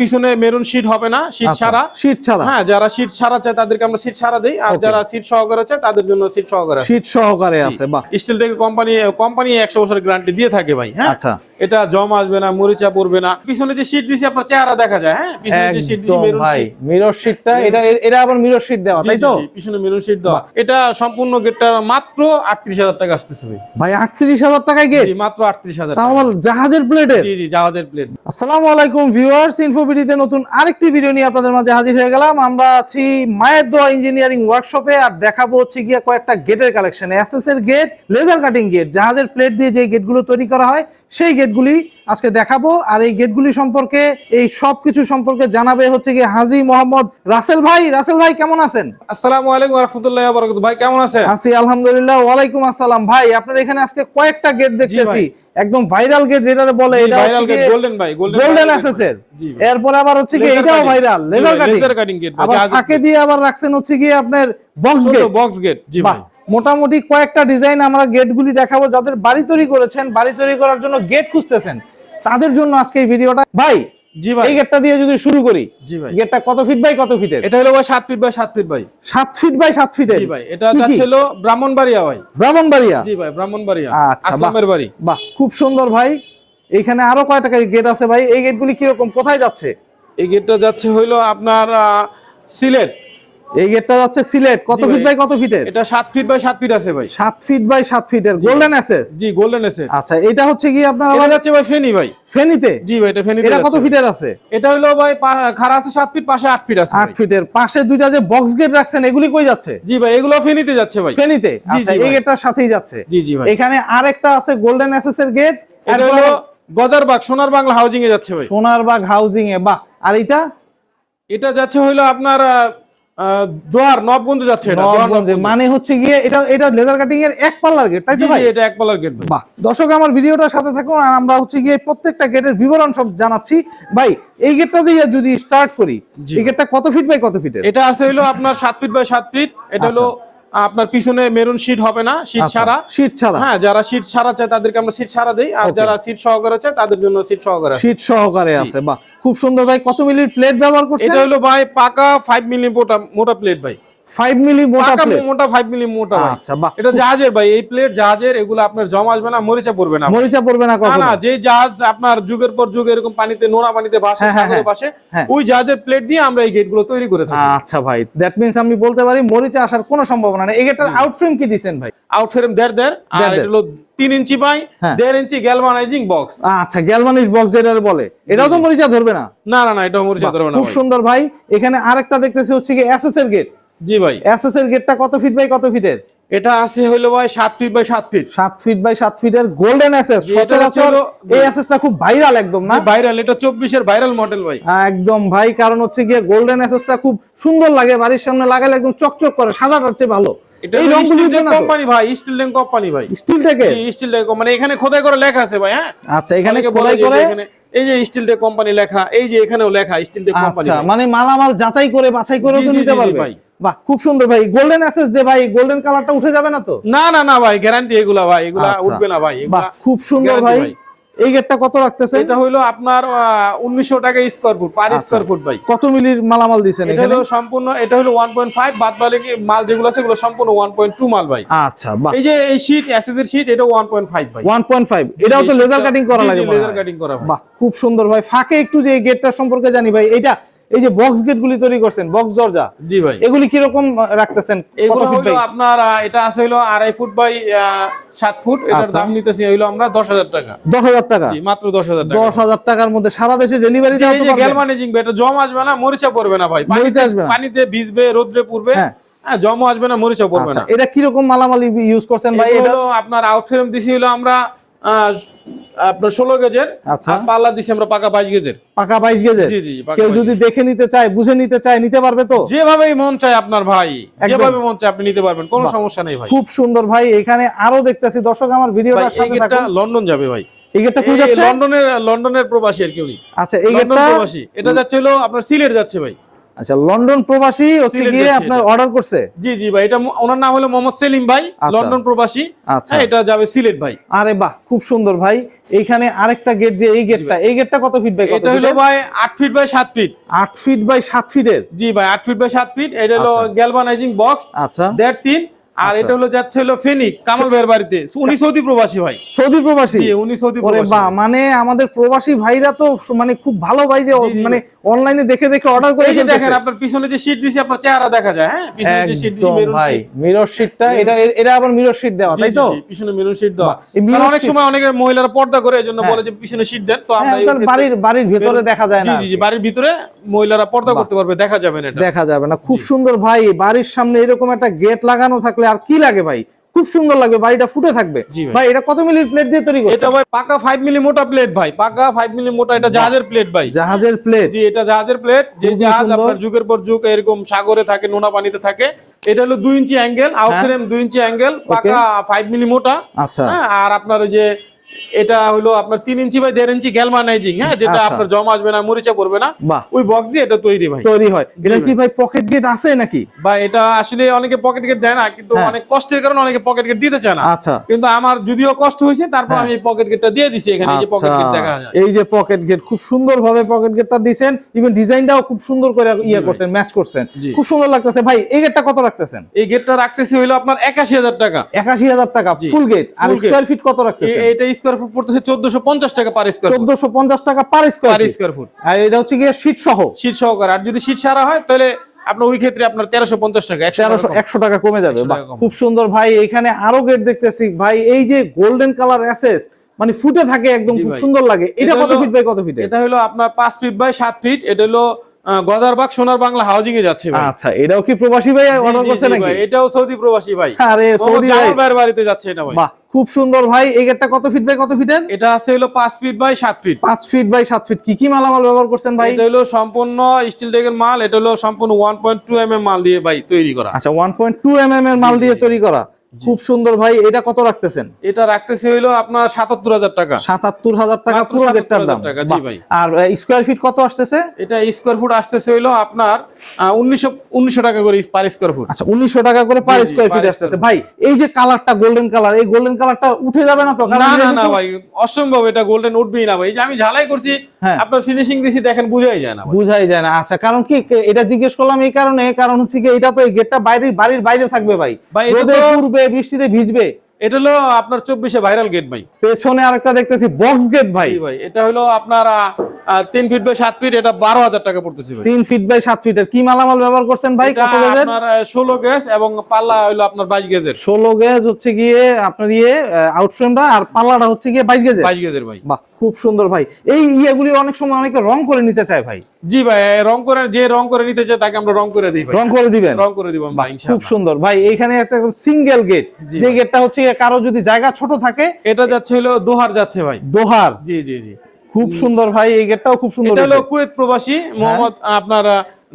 পিছনে maroon sheet হবে না শীট আচ্ছা, ছাড়া। শীট ছাড়া। হ্যাঁ যারা শীট ছাড়া চায় তাদেরকে আমরা শীট ছাড়া দিই আর যারা শীট সহকারে চায় তাদের জন্য শীট সহকারে শীত শীট সহকারে আছে বা স্টিল থেকে কোম্পানি কোম্পানি একশো বছরের গ্যারান্টি দিয়ে থাকে ভাই হ্যাঁ? আচ্ছা। এটা জম আসবে না মরিচা পড়বে না। পিছনে যে শীট দিছি আপনার চেহারা দেখা যায় হ্যাঁ? পিছনে যে শীট দিছি মেরুন শীট মিরর শীটটা এটা এটা আবার মিরর শীট দেওয়া তাই তো? পিছনে মেরুন শীট দেওয়া। এটা সম্পূর্ণ গেটটা মাত্র আটত্রিশ হাজার টাকা আসতেছে ভাই। ভাই আটত্রিশ হাজার টাকায় গেট জি, মাত্র তাও আবার জাহাজের জি জি জাহাজের প্লেট আসসালামু আলাইকুম ভিউয়ার্স ইনফোবিডিতে নতুন আরেকটি ভিডিও নিয়ে আপনাদের মাঝে হাজির হয়ে গেলাম। আমরা আছি মায়ের দোয়া ইঞ্জিনিয়ারিং ওয়ার্কশপে আর দেখাবো হচ্ছে গিয়ে কয়েকটা গেটের কালেকশন এসএস এর গেট লেজার কাটিং গেট জাহাজের প্লেট দিয়ে যে গেটগুলো তৈরি করা হয় সেই গেটগুলি আজকে দেখাবো। আর এই গেটগুলি সম্পর্কে এই সব কিছু সম্পর্কে জানাবে হচ্ছে গিয়ে হাজি মোহাম্মদ রাসেল ভাই। রাসেল ভাই কেমন আছেন? আসসালামু আলাইকুম রহমতুল্লাহ বরকত ভাই কেমন আছেন? আছি আলহামদুলিল্লাহ। ওয়ালাইকুম আসসালাম ভাই আপনার এখানে আজকে কয়েকটা গেট দেখতেছি। একদম ভাইরাল গেট যেটা বলে এটা ভাইরাল হচ্ছে গেট গোল্ডেন ভাই গোল্ডেন এসএসএর জি এরপর আবার হচ্ছে কি এটাও viral laser cutting cutting gate ভাই, আবার ফাঁকে দিয়ে আবার রাখছেন হচ্ছে কি আপনার বক্স গেট বক্স গেট জি ভাই। মোটামুটি কয়েকটা ডিজাইন আমরা গেটগুলি দেখাবো। যাদের বাড়ি তৈরি করেছেন বাড়ি তৈরি করার জন্য গেট খুঁজতেছেন তাদের জন্য আজকে এই ভিডিওটা। ভাই জি ভাই। এই গেটটা দিয়ে যদি শুরু করি জি ভাই। গেটটা কত ফিট বাই কত ফিটের এটা হলো ভাই ফিট বাই ফিট ভাই। ফিট বাই সাত ফিটের জি ভাই এটা ব্রাহ্মণবাড়িয়া ভাই। ব্রাহ্মণবাড়িয়া? জি ভাই ব্রাহ্মণবাড়িয়া আচ্ছা। আসলামের বাড়ি। বাহ খুব সুন্দর ভাই। এখানে আরও কয়টা গেট আছে ভাই? এই গেটগুলি কীরকম কোথায় যাচ্ছে? এই গেটটা যাচ্ছে হইল আপনার সিলেট। এই গেটটা যাচ্ছে সিলেট। কত ফিট বাই কত ফিটের এটা সাত ফিট বাই সাত ফিট আছে ভাই। সাত ফিট বাই সাত ফিটের গোল্ডেন এসএস জি গোল্ডেন এসে আচ্ছা এটা হচ্ছে কি আপনার আবার যাচ্ছে ভাই ফেনি ভাই। ফেনীতে? জি ভাই এটা ফেনি এটা কত ফিটের আছে? এটা হলো ভাই খাড়া আছে সাত ফিট পাশে আট ফিট আছে আট ফিটের পাশে দুইটা যে বক্স গেট রাখছেন এগুলি কই যাচ্ছে? জি ভাই এগুলো ফেনিতে যাচ্ছে ভাই। ফেনীতে? আচ্ছা এই গেটটার সাথেই যাচ্ছে। জি জি ভাই। এখানে আরেকটা আছে গোল্ডেন এসএস এর গেট এটা হলো গদারবাগ সোনার বাংলা হাউজিং এ যাচ্ছে ভাই। সোনারবাগ হাউজিং এ বাহ। আর এটা এটা যাচ্ছে হইল আপনার দোয়ার নবগঞ্জ যাচ্ছে এটা। মানে হচ্ছে গিয়ে এটা এটা লেজার কাটিং এর এক পাল্লার গেট তাই তো ভাই? এটা এক পাল্লার গেট বাহ। দর্শক আমার ভিডিওটার সাথে থাকুন আর আমরা হচ্ছে গিয়ে প্রত্যেকটা গেটের বিবরণ সব জানাচ্ছি। ভাই এই গেটটা দিয়ে যদি স্টার্ট করি। এই গেটটা কত ফিট বাই কত ফিটের এটা আছে হইল আপনার সাত ফিট বাই সাত ফিট এটা হলো আপনার পিছনে মেরুন শীট হবে না শীট আচ্ছা, ছাড়া। শীট ছাড়া। হ্যাঁ যারা শীট ছাড়া চায় তাদেরকে আমরা শীট ছাড়া দিই আর যারা শীট সহকারে চায় তাদের জন্য শীট সহকারে শীত শীট সহকারে আছে বা খুব সুন্দর ভাই কত মিলির প্লেট ব্যবহার করছে এটা হলো ভাই পাকা 5 মিলি মোটা মোটা প্লেট ভাই। 5 মিলি মোটা প্লেট মোটা ফাইভ মিলি মোটা আচ্ছা বাহ। এটা জাহাজের ভাই এই প্লেট জাহাজের এগুলো আপনার জমা আসবে না মরিচা পড়বে না। মরিচা পড়বে না কখনো না যে জাহাজ আপনার যুগের পর যুগ এরকম পানিতে নোনা পানিতে ভাসে হ্যাঁ, হ্যাঁ, সাগরে হ্যাঁ। ভাসে। ওই জাহাজের প্লেট দিয়ে আমরা এই গেটগুলো তৈরি করে থাকি। আচ্ছা ভাই দ্যাট মিন্স আমি বলতে পারি মরিচা আসার কোনো সম্ভাবনা নেই। এই গেটটার আউট ফ্রেম কি দিছেন ভাই? আউট ফ্রেম দেড় দেড় আর। এটা হলো তিন ইঞ্চি বাই। দেড় ইঞ্চি গ্যালভানাইজিং বক্স আচ্ছা গ্যালভানিশ বক্স যেটা বলে। এটাও তো মরিচা ধরবে না? না না না এটা মরিচা ধরবে না খুব সুন্দর ভাই। এখানে আরেকটা দেখতেছি হচ্ছে কি এসএস এর গেট জি ভাই। এসএস এর গেটটা কত ফিট বাই কত ফিটের এটা আছে হইল ভাই সাত ফিট বাই সাত ফিট সাত ফিট বাই সাত ফিটের গোল্ডেন এসএস এটা সচরাচর এই এসএসটা খুব ভাইরাল একদম না? ভাইরাল এটা চব্বিশের ভাইরাল মডেল ভাই। একদম ভাই কারণ হচ্ছে গিয়ে গোল্ডেন এসএসটা খুব সুন্দর লাগে বাড়ির সামনে লাগালে একদম চকচক করে সাদাটার চেয়ে ভালো। এটা এই জন্য কোম্পানি ভাই স্টিল ল্যাং কোম্পানি ভাই। স্টিল থেকে স্টিল ল্যাং কোম্পানি এখানে খোদাই করে লেখা আছে ভাই হ্যাঁ? আচ্ছা এখানে খোদাই করে? এখানে এই যে স্টিল টেক কোম্পানি লেখা এই যে এখানেও লেখা স্টিল টেক কোম্পানি আচ্ছা মানে মালামাল যাচাই করে বাছাই করে তো নিতে পারবে। ভাই। বাহ খুব সুন্দর ভাই। গোল্ডেন যে ভাই গোল্ডেন কালারটা উঠে যাবে না তো? না না না ভাই গ্যারান্টি এগুলা ভাই এগুলা আচ্ছা। উঠবে না ভাই বাহ খুব সুন্দর ভাই। এই গেটটা কত রাখতেছেন? এটা হইল আপনার উনিশশো টাকা square foot per. Square foot ভাই। কত মিলির মালামাল এটা হলো সম্পূর্ণ এটা হলো ওয়ান পয়েন্ট ফাইভ বাদ বাকি মাল যেগুলো আছে এগুলো সম্পূর্ণ ওয়ান পয়েন্ট টু মাল ভাই। আচ্ছা বাহ। এই যে এই শীট অ্যাসিডের শীট এটা ওয়ান পয়েন্ট ফাইভ ভাই। 1.5 এটাও তো লেজার কাটিং করা লাগে লেজার কাটিং করা বাহ খুব সুন্দর ভাই। ফাঁকে একটু যে গেটটা সম্পর্কে জানি ভাই এটা এই যে বক্স গেট গুলি তৈরি করছেন বক্স দরজা জি ভাই। এগুলি কীরকম আহ, রাখতেছেন? এগুলো হইল আপনার এটা আছে হইল আড়াই ফুট বাই সাত ফুট এটার আচ্ছা। দাম নিতেছি হইল আমরা দশ হাজার টাকা। দশ হাজার টাকা? জি মাত্র দশ হাজার টাকা। দশ হাজার টাকার মধ্যে সারা দেশে ডেলিভারি যে গ্যালভানাইজিং এটা জম আসবে না মরিচা পড়বে না ভাই। মরিচা পানিতে আসবে না। পানিতে ভিজবে রোদ্রে পড়বে। হ্যাঁ। হ্যাঁ জমও আসবে না মরিচা পড়বে আচ্ছা না এটা কীরকম মালামাল ইউজ করছেন ভাই? এটা হলো আপনার আউটফ্রেম দিছি হলো আমরা আপনার ষোলো গেজের আচ্ছা। পাল্লা দিছি আমরা পাকা বাইশ গেজের। পাকা বাইশ গেজের? জি, জি, কেউ যদি দেখে নিতে চায় বুঝে নিতে চায় নিতে পারবে তো? যেভাবেই মন চায় আপনার ভাই যেভাবে মন চায় আপনি নিতে পারবেন কোনো সমস্যা নেই ভাই। খুব সুন্দর ভাই এখানে আরও দেখতেছি। দর্শক আমার এই সাথে থাকুন। লন্ডন যাবে ভাই। এই গেটটা কই যাচ্ছে? লন্ডনের লন্ডনের প্রবাসী আর কেউ নেই আচ্ছা এই গেটটা প্রবাসী। এটা যাচ্ছে হলো আপনার সিলেট যাচ্ছে ভাই। আচ্ছা লন্ডন প্রবাসী হচ্ছে গিয়ে আপনার অর্ডার করছে? জি জি ভাই এটা ওনার নাম হলো মোহাম্মদ সেলিম ভাই আচ্ছা। লন্ডন প্রবাসী। আচ্ছা। হ্যাঁ, এটা যাবে সিলেট ভাই। আরে বাহ খুব সুন্দর ভাই। এইখানে আরেকটা গেট যে এই গেটটা এই গেটটা কত ফিট বাই কত এটা হলো ভাই 8 feet by 7 feet 8 feet by সাত ফিটের জি ভাই 8 ফিট বাই 7 ফিট এটা হলো। গ্যালভানাইজিং বক্স আচ্ছা। দেড় তিন। আর আচ্ছা। এটা হলো যাচ্ছে হলো ফেনিক কামাল ভাইয়ের বাড়িতে। উনি সৌদি প্রবাসী ভাই। সৌদি প্রবাসী? উনি সৌদি প্রবাসী। মানে আমাদের প্রবাসী ভাইরা তো মানে খুব ভালো ভাই যে মানে অনলাইনে দেখে দেখে অর্ডার করে দেখেন আপনার পিছনে যে শীট দিছি আপনার চেহারা দেখা যায় হ্যাঁ? পিছনে যে শীট দিছি মেরুন শীট মিরর শীটটা এটা এটা আবার মিরর শীট দেওয়া তাই তো? পিছনে মেরুন শীট দেওয়া। কারণ অনেক সময় অনেকে মহিলারা পর্দা করে এজন্য হ্যাঁ। বলে যে পিছনে শীট দেন তো আমরা হ্যাঁ, ক্ষেত্রে- বাড়ির বাড়ির ভেতরে দেখা যায় না জি জি বাড়ির ভিতরে মহিলারা পর্দা করতে পারবে দেখা যাবে না এটা। দেখা যাবে না। খুব সুন্দর ভাই বাড়ির সামনে এরকম একটা গেট লাগানো থাকলে আর কি লাগে ভাই? খুব সুন্দর লাগবে বাড়িটা ফুটে থাকবে। ভাই। এটা কত মিলির প্লেট দিয়ে তৈরি করছে এটা ভাই পাকা 5 মিলি মোটা প্লেট ভাই পাকা 5 মিলি মোটা এটা জাহাজের প্লেট ভাই। জাহাজের প্লেট জি এটা জাহাজের প্লেট যে জাহাজ আপনার যুগের পর যুগ এরকম সাগরে থাকে নোনা পানিতে থাকে। এটা হলো 2 inch angle out frame 2 inch angle পাকা 5 মিলি মোটা। আচ্ছা। হ্যাঁ আর আপনার ওই যে এটা হলো আপনার তিন ইঞ্চি বাই দেড় ইঞ্চি গ্যালমানাইজিং হ্যাঁ? যেটা আচ্ছা। আপনার জমা আসবে না মরিচা পড়বে না। ওই বক্স দিয়ে এটা তৈরি ভাই। তৈরি হয়। এটা কি ভাই পকেট গেট আছে নাকি? বা এটা আসলে অনেকে পকেট গেট দেয় না কিন্তু হ্যাঁ। অনেক কষ্টের কারণে অনেকে পকেট গেট দিতে চায় না। আচ্ছা। কিন্তু আমার যদিও কষ্ট হয়েছে তারপর হ্যাঁ। আমি এই পকেট গেটটা দিয়ে দিছি এখানে এই যে পকেট গেট দেখা আচ্ছা যায়। এই যে পকেট গেট খুব সুন্দর ভাবে পকেট গেটটা দিছেন। ইভেন ডিজাইনটাও খুব সুন্দর করে ইয়ে করছেন ম্যাচ করছেন। খুব সুন্দর লাগতেছে। ভাই এই গেটটা কত রাখতেছেন? এই গেটটা রাখতেছি হইল আপনার একাশি হাজার টাকা। একাশি হাজার টাকা ফুল গেট আর। স্কোয়ার ফিট কত রাখতেছেন? এটা স্কোয়ার ফুট পড়তেছে চোদ্দশো পঞ্চাশ টাকা পার স্কোয়ার ফুট চোদ্দশো পঞ্চাশ টাকা per square per square foot আর এটা হচ্ছে শীট সহ। শীত সহকারে। আর যদি শীত সারা হয় তাহলে আপনার ওই ক্ষেত্রে আপনার তেরোশো পঞ্চাশ টাকা টাকা কমে। যাবে। 100 বাহ, টাকা কম। খুব সুন্দর। ভাই এখানে আরও গেট দেখতেছি। ভাই এই যে গোল্ডেন কালার অ্যাসেস মানে ফুটে থাকে একদম খুব সুন্দর লাগে। এটা কত ফিট বাই কত ফিট এটা হলো আপনার পাঁচ ফিট বাই সাত ফিট এটা হলো গদারবাগ সোনার বাংলা হাউজিং এ যাচ্ছে ভাই। আচ্ছা এটাও কি প্রবাসী ভাই অর্ডার করছে নাকি? ভাই, এটাও সৌদি প্রবাসী ভাই। আরে সৌদি ভাই। বাড়িতে যাচ্ছে এটা ভাই। খুব সুন্দর ভাই এই গেটটা কত ফিট বাই কত ফিটের এটা আছে হলো পাঁচ ফিট বাই সাত ফিট পাঁচ ফিট বাই সাত ফিট কি কি মালামাল ব্যবহার করছেন ভাই? এটা হলো সম্পূর্ণ স্টিল ডেকের মাল এটা হলো সম্পূর্ণ one point two M M মাল দিয়ে ভাই তৈরি করা। আচ্ছা one point two M M এর মাল দিয়ে তৈরি করা। খুব সুন্দর ভাই এটা কত রাখতেছেন? এটা রাখতেছে হইল আপনার সাতাত্তর হাজার টাকা। সাতাত্তর হাজার টাকা পুরো গেটটার দাম। আর স্কোয়ার ফিট কত আসতেছে? এটা স্কোয়ার ফুট আসতেছে হইল আপনার উনিশশো উনিশশো টাকা করে পার স্কোয়ার ফুট আচ্ছা উনিশশো টাকা করে পার স্কোয়ার ফিট আসতেছে। ভাই এই যে কালারটা গোল্ডেন কালার এই গোল্ডেন কালারটা উঠে যাবে না তো? না না না ভাই অসম্ভব এটা গোল্ডেন উঠবেই না ভাই। এই যে আমি ঝালাই করছি হ্যাঁ। আপনার ফিনিশিং দিছি দেখেন বুঝাই যায় না বুঝাই যায় না। আচ্ছা কারণ কি এটা জিজ্ঞেস করলাম এই কারণে কারণ হচ্ছে কি এটা তো এই গেটটা বাইরের বাড়ির বাইরে থাকবে ভাই। ভাই, এটা পূর্বে বৃষ্টিতে ভিজবে। এটা হলো আপনার চব্বিশে ভাইরাল গেট ভাই। পেছনে আরেকটা দেখতেছি বক্স গেট ভাই। ভাই এটা হলো আপনার তিন ফিট বাই সাত ফিট এটা বারো হাজার টাকা পড়তেছে তিন ফিট বাই সাত ফিটের কি মালামাল ব্যবহার করছেন ভাই? এটা কত গেজের ষোলো গ্যাস এবং পাল্লা হলো আপনার বাইশ গেজের ষোলো গেজ হচ্ছে গিয়ে আপনার ইয়ে আউটফ্রেমটা আর পাল্লাটা হচ্ছে গিয়ে বাইশ গেজের বাইশ গেজের ভাই। বাহ খুব সুন্দর ভাই। এই ইয়েগুলি অনেক সময় অনেকে রং করে নিতে চায় ভাই। জি ভাই রং করে যে রং করে নিতে চায় তাকে আমরা রং করে দিই ভাই। রং করে দিবেন? রং করে দিব আমরা খুব সুন্দর। ভাই এখানে একটা সিঙ্গেল গেট যে গেটটা হচ্ছে কারও যদি জায়গা ছোট থাকে এটা যাচ্ছে হলো দোহার যাচ্ছে ভাই। দোহার? জি জি জি। খুব সুন্দর ভাই এই গেটটাও খুব সুন্দর এটা হলো কুয়েত প্রবাসী মোহাম্মদ আপনার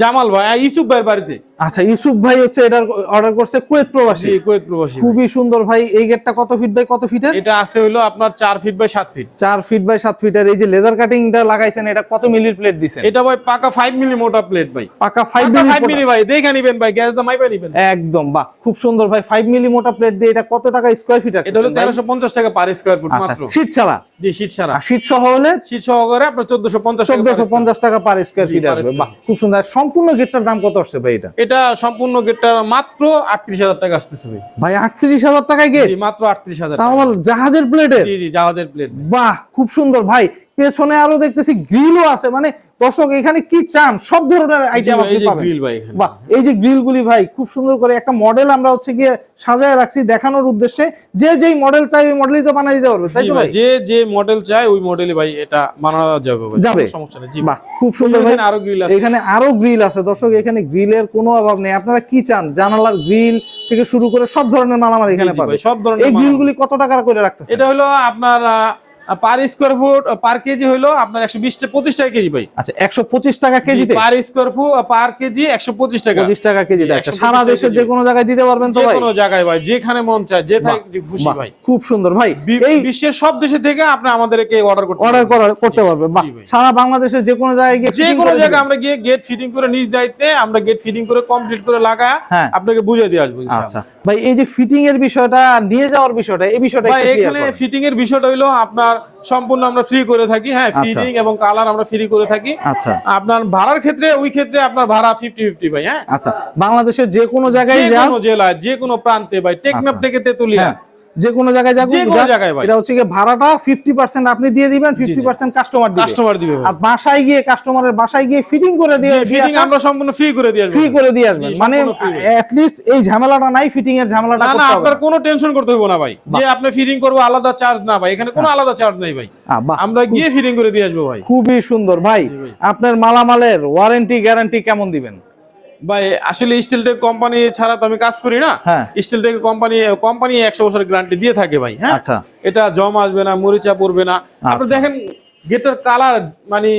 জামাল ভাই ইসুফ ভাইয়ের বাড়িতে। আচ্ছা ইউসুফ ভাই হচ্ছে এটার অর্ডার করছে কুয়েত প্রবাসী। কুয়েত প্রবাসী খুবই সুন্দর ভাই এই গেটটা কত ফিট বাই কত ফিটের এটা আছে হলো আপনার চার ফিট বাই সাত ফিট চার ফিট বাই সাত ফিটের এই যে লেজার কাটিংটা লাগাইছেন এটা কত মিলির প্লেট দিছেন? এটা ভাই পাকা ফাইভ মিলি মোটা প্লেট ভাই। পাকা ফাইভ ফাইভ মিলি ভাই দেখে নিবেন ভাই গ্যাস দাম মাইপা নিবেন। একদম বাহ খুব সুন্দর ভাই ফাইভ মিলি মোটা প্লেট দিয়ে এটা কত টাকা স্কোয়ার ফিট এটা হলো তেরোশো পঞ্চাশ টাকা পার স্কোয়ার ফুট আচ্ছা মাত্র। শীট ছাড়া? জি শীত আর শীট সহ হলে? শীত সহকারে আপনার চোদ্দশো পঞ্চাশ চোদ্দশো পঞ্চাশ টাকা পার স্কোয়ার ফিট আসবে বাহ খুব সুন্দর। সম্পূর্ণ গেটটার দাম কত আসছে ভাই এটা? এটা সম্পূর্ণ গেটটা মাত্র আটত্রিশ হাজার টাকা আসতেছে ভাই। ভাই আটত্রিশ হাজার টাকায় গেট? মাত্র আটত্রিশ হাজার জাহাজের প্লেটে জি জি জাহাজের প্লেট বাহ খুব সুন্দর। ভাই পেছনে আরও দেখতেছি গ্রিলও আছে। মানে দর্শক এখানে কি চান? সব ধরনের আইটেম আপনি পাবেন। বাহ এই যে গ্রিল গুলি ভাই খুব সুন্দর করে একটা মডেল আমরা হচ্ছে গিয়ে সাজায় রাখছি দেখানোর উদ্দেশ্যে। যে যেই মডেল চাই ওই মডেলই তো বানাই দিতে পারবে তাই তো ভাই, যে যে মডেল চাই ওই মডেলে ভাই এটা বানানো যাবে ভাই যাবে? কোনো সমস্যা নেই। জি। বাহ খুব সুন্দর ভাই। আরও গ্রিল আছে। এখানে আরও গ্রিল আছে। দর্শক এখানে গ্রিলের কোনো অভাব নেই। আপনারা কি চান? জানালার গ্রিল থেকে শুরু করে সব ধরনের মালামাল এখানে পাবেন। সব ধরনের এই। গ্রিল গুলি কত টাকা করে রাখতেছে এটা হলো আপনার per square foot per KG হলো আপনার একশো বিশ পঁচিশ টাকা কেজি ভাই। আচ্ছা একশো পঁচিশ টাকা কেজিতে per square foot per KG একশো পঁচিশ টাকা। পঁচিশ টাকা 125 সারা দেশের কেজি। যে কোনো জায়গায় দিতে পারবেন তো যে কোনো জায়গায় ভাই যেখানে মন চায় যে খুশি ভাই। খুব সুন্দর ভাই। বিশ্বের সব দেশে থেকে আপনি আমাদেরকে অর্ডার করতে অর্ডার করা করতে পারবে। বাহ জি ভাই। সারা বাংলাদেশের যে কোনো জায়গায় গিয়ে যে কোনো জায়গায় আমরা গিয়ে গেট ফিটিং করে নিজ দায়িত্বে আমরা গেট ফিটিং করে কমপ্লিট করে লাগা হ্যাঁ। আপনাকে বুঝিয়ে দিয়ে আসব আচ্ছা। ভাই এই যে ফিটিং এর বিষয়টা নিয়ে যাওয়ার বিষয়টা এই বিষয়টা এখানে। ফিটিং এর বিষয়টা হলো আপনার সম্পূর্ণ আমরা ফ্রি করে থাকি হ্যাঁ আচ্ছা। ফিটিং এবং কালার আমরা ফ্রি করে থাকি। আচ্ছা। আপনার ভাড়ার ক্ষেত্রে ওই ক্ষেত্রে আপনার ভাড়া ফিফটি ফিফটি ভাই হ্যাঁ। আচ্ছা বাংলাদেশের যে কোনো জায়গায় যে কোনো জেলায় যে কোনো প্রান্তে ভাই টেকনাফ আচ্ছা। থেকে তেতুলিয়া। হ্যাঁ, যে কোনো জায়গায় যাক যে কোনো জায়গায় এটা হচ্ছে কি ভাড়াটা ফিফটি পার্সেন্ট আপনি দিয়ে দিবেন ফিফটি পার্সেন্ট কাস্টমার দিবে। কাস্টমার দিবে আর বাসায় গিয়ে কাস্টমারের বাসায় গিয়ে ফিটিং করে দিয়ে ফিটিং আমরা সম্পূর্ণ ফ্রি করে দিয়ে আসব ফ্রি করে দিয়ে আসবেন। মানে অ্যাট লিস্ট এই ঝামেলাটা নাই ফিটিং এর ঝামেলাটা না না করতে হবে। আপনার। কোনো টেনশন করতে হবে না ভাই। যে আপনি ফিটিং করব আলাদা চার্জ না ভাই। এখানে কোনো আলাদা চার্জ নাই ভাই। আমরা গিয়ে ফিটিং করে দিয়ে আসব ভাই। খুবই সুন্দর। ভাই। আপনার মালামালের ওয়ারেন্টি গ্যারান্টি কেমন দিবেন? ভাই আসলে স্টিলটেক কোম্পানি ছাড়া তো আমি কাজ করি না। স্টিল স্টিলটেক কোম্পানি কোম্পানি একশো বছরের গ্যারান্টি দিয়ে থাকে ভাই হ্যাঁ? আচ্ছা। এটা জম আসবে না মরিচা পড়বে না। আপনি আচ্ছা। দেখেন গেটের কালার মানে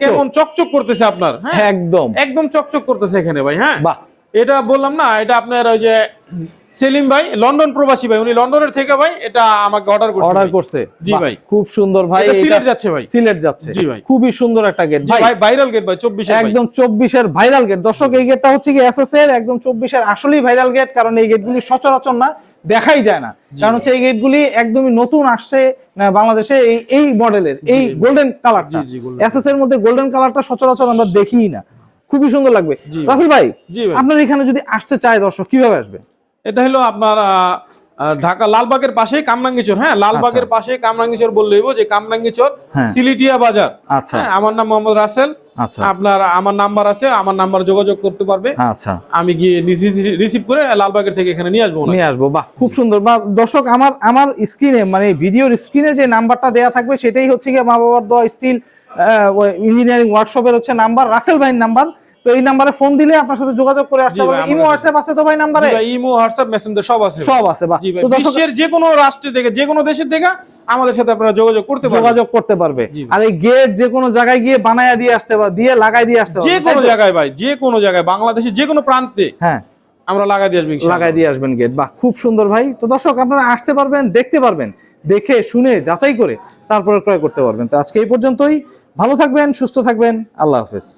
কেমন চকচক করতেছে আপনার হ্যাঁ? একদম। একদম চকচক করতেছে এখানে ভাই হ্যাঁ? বাহ। এটা বললাম না এটা আপনার ওই যে সেলিম ভাই লন্ডন প্রবাসী ভাই উনি লন্ডনের থেকে ভাই এটা আমাকে অর্ডার করছে অর্ডার করছে। জি ভাই। খুব সুন্দর ভাই এটা সিলেট যাচ্ছে ভাই। সিলেট যাচ্ছে। জি ভাই। খুবই সুন্দর একটা গেট ভাই ভাইরাল গেট ভাই চব্বিশে একদম চব্বিশের ভাইরাল গেট দর্শক এই গেটটা হচ্ছে কি এসএস এর একদম চব্বিশের আসলেই ভাইরাল গেট কারণ এই গেটগুলি সচরাচর না দেখাই যায় না। কারণ হচ্ছে এই গেটগুলি একদমই নতুন আসছে বাংলাদেশে এই এই মডেলের এই গোল্ডেন কালারটা জি, জি, golden এসএস এর মধ্যে গোল্ডেন কালারটা সচরাচর আমরা দেখিই না। খুবই সুন্দর লাগবে। রাসেল ভাই। আপনার এখানে যদি আসতে চায় দর্শক কীভাবে আসবে? এটা হলো আপনার ঢাকা লালবাগের পাশেই কামরাঙ্গীচর হ্যাঁ? লালবাগের পাশে কামরাঙ্গীচর বললেই যে কামরাঙ্গিচর হ্যাঁ। সিলিটিয়া বাজার। আচ্ছা। হ্যাঁ, আমার নাম মোহাম্মদ রাসেল। আচ্ছা। আপনার আমার নাম্বার আছে আমার নাম্বার যোগাযোগ করতে পারবে। আচ্ছা। আমি গিয়ে রিসিভ করে লালবাগের থেকে এখানে নিয়ে আসব নিয়ে আসব। বাহ খুব সুন্দর। বা দর্শক আমার আমার স্ক্রিনে মানে ভিডিওর স্ক্রিনে যে নাম্বারটা দেয়া থাকবে সেটাই হচ্ছে গিয়ে মা বাবার দোয়া স্টিল ইঞ্জিনিয়ারিং ওয়ার্কশপের হচ্ছে নাম্বার রাসেল ভাইয়ের নাম্বার। তো এই নাম্বারে ফোন দিলে আপনার সাথে যোগাযোগ করে আসতে পারবেন। ইমো হোয়াটসঅ্যাপ আছে তো ভাই নাম্বারে? জি ইমো হোয়াটসঅ্যাপ মেসেঞ্জার সব আছে সব আছে ভাই তো বিশ্বের যে কোনো রাষ্ট্র থেকে যে কোনো দেশের থেকে আমাদের সাথে আপনারা যোগাযোগ করতে পারবেন। যোগাযোগ করতে পারবে। আর এই গেট যে কোনো জায়গায় গিয়ে বানায়া দিয়ে আসতে পারবে দিয়ে লাগাই দিয়ে আসতে পারবে যে কোনো জায়গায় ভাই যে কোনো জায়গায় বাংলাদেশের যে কোনো প্রান্তে হ্যাঁ। আমরা লাগাই দিয়ে আসবেন। লাগাই দিয়ে আসবেন গেট। বাহ খুব সুন্দর ভাই। তো দর্শক আপনারা আসতে পারবেন দেখতে পারবেন দেখে শুনে যাচাই করে তারপরে ক্রয় করতে পারবেন। তো আজকে এই পর্যন্তই। ভালো থাকবেন সুস্থ থাকবেন। আল্লাহ হাফেজ।